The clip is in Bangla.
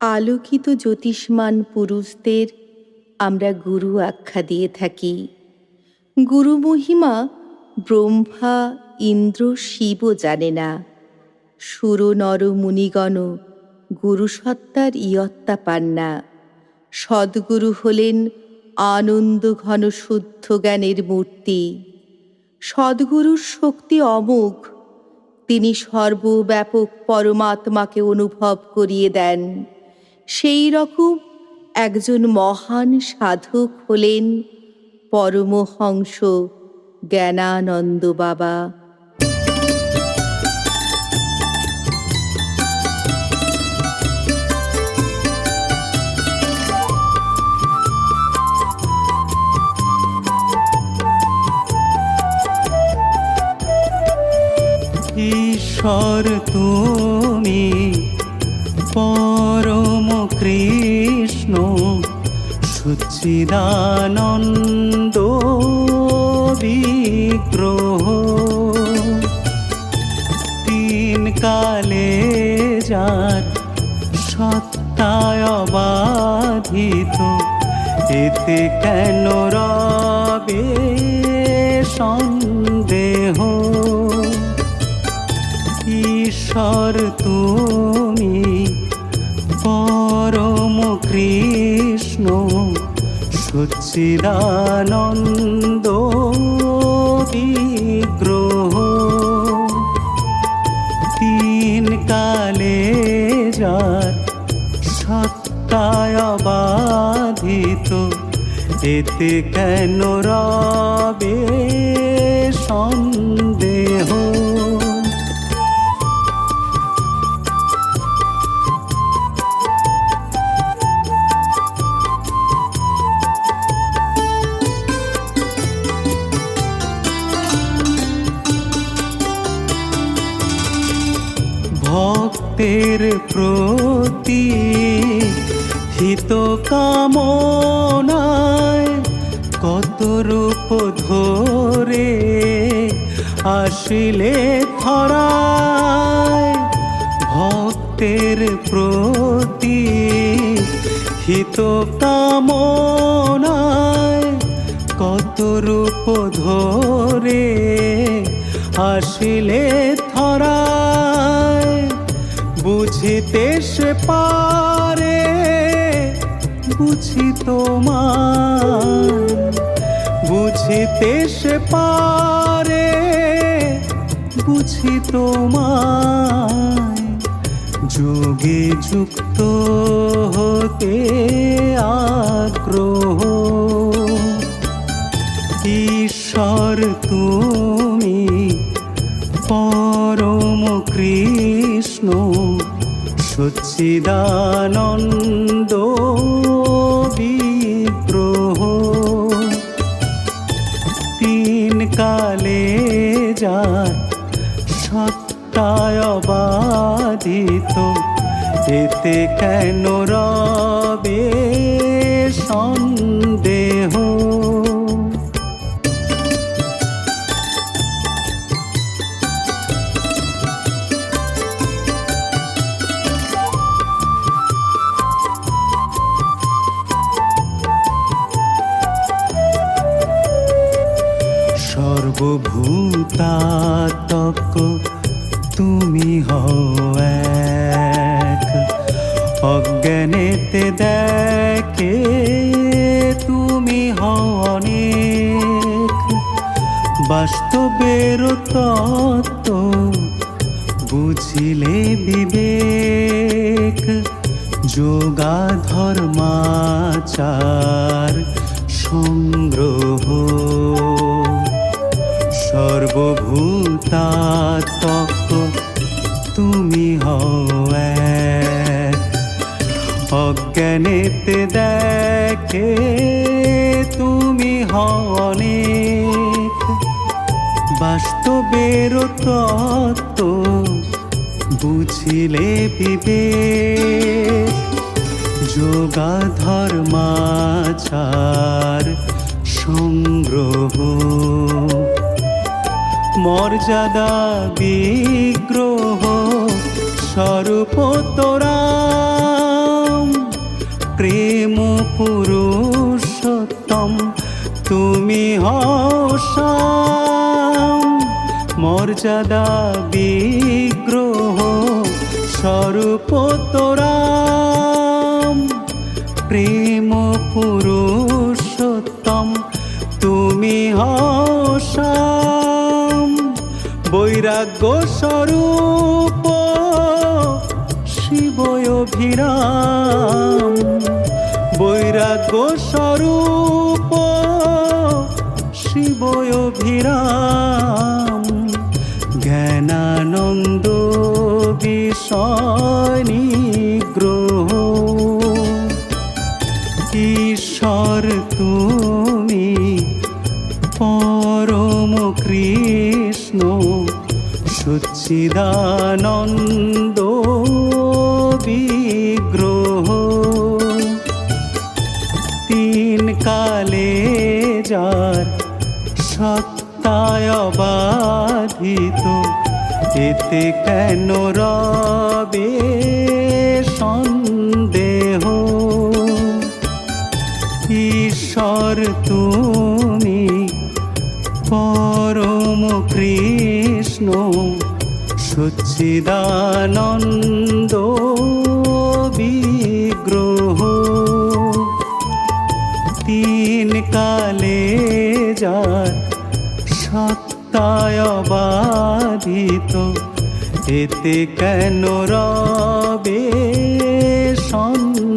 আলোকিত জ্যোতিষ্মান পুরুষদের আমরা গুরু আখ্যা দিয়ে থাকি। গুরু মহিমা, ব্রহ্মা, ইন্দ্র, শিবও জানে না। সুর নর মুনিগণ, গুরু সত্তার ইয়ত্তা পান না। সদ্গুরু হলেন আনন্দ ঘন শুদ্ধ জ্ঞানের মূর্তি। সদ্গুরুর শক্তি অমোঘ। তিনি সর্বব্যাপক পরমাত্মাকে অনুভব করিয়ে দেন। সেই রকম একজন মহান সাধক হলেন পরমহংস জ্ঞানানন্দ বাবা। ঈশ্বর তুমি কৃষ্ণ সুচিদানন্দ বিগ্রহ। তিন কালে যার সত্তায় অবাধিত এতে কেন রবে সন্দেহ? ঈশ্বর তুমি কৃষ্ণ সচ্চিদানন্দ বিগ্রহ তিন কালে যার সত্তায় বাধিত এতে কেন রবে সন্দেহ? ভক্তের প্রতি হিত কামনায় কত রূপ ধরে আসিলে ধরায় ভক্তের প্রতি হিত কামনায় কত রূপ ধরে আসিলে সে পারে, বুঝি তোমার বুঝিতে সে পারে, বুঝি তোমায়। যোগে যুক্ত হতে আগ্রহ। ঈশ্বর তুমি সচ্চিদানন্দ বিগ্রহ তিন কালে যার সত্তায় বাধিত এতে কেন রবে সন্দেহ? সর্বভূতাত্মক তুমি হও এক। অজ্ঞানেতে দেখে তুমি হও অনেক। বাস্তবের তত্ত্ব বুঝিলে বিবেক। যোগা, ধর্মাচার, সংগ্রহ অজ্ঞানেতে দেখে তুমি অনেক বাস্তবের তত্ত্ব বুঝিলে বিবেক। যোগা ধর্মাচার সংগ্রহ। মর্যাদা বিগ্রহ স্বরূপ তোরা পুরুষোত্তম, তুমি হসাম। মর্যাদা বিগ্রহ স্বরূপ তোরাম প্রেম পুরুষোত্তম, তুমি হসাম। বৈরাগ্য স্বরূপ শিবয় অভিরাম। বৈরাগ্য স্বরূপ শিবয় অভিরাম। জ্ঞানানন্দ বিষয় নিগ্রহ। ঈশ্বর তুমি পরম কৃষ্ণ সচ্চিদানন্দ যার সত্তায় বাধিত এতে কেন রবে সন্দেহ? ঈশ্বর তুমি পরম কৃষ্ণ সচ্চিদানন্দ সত্তায় বাধিত এতে কেন রবে সন্ধ্যা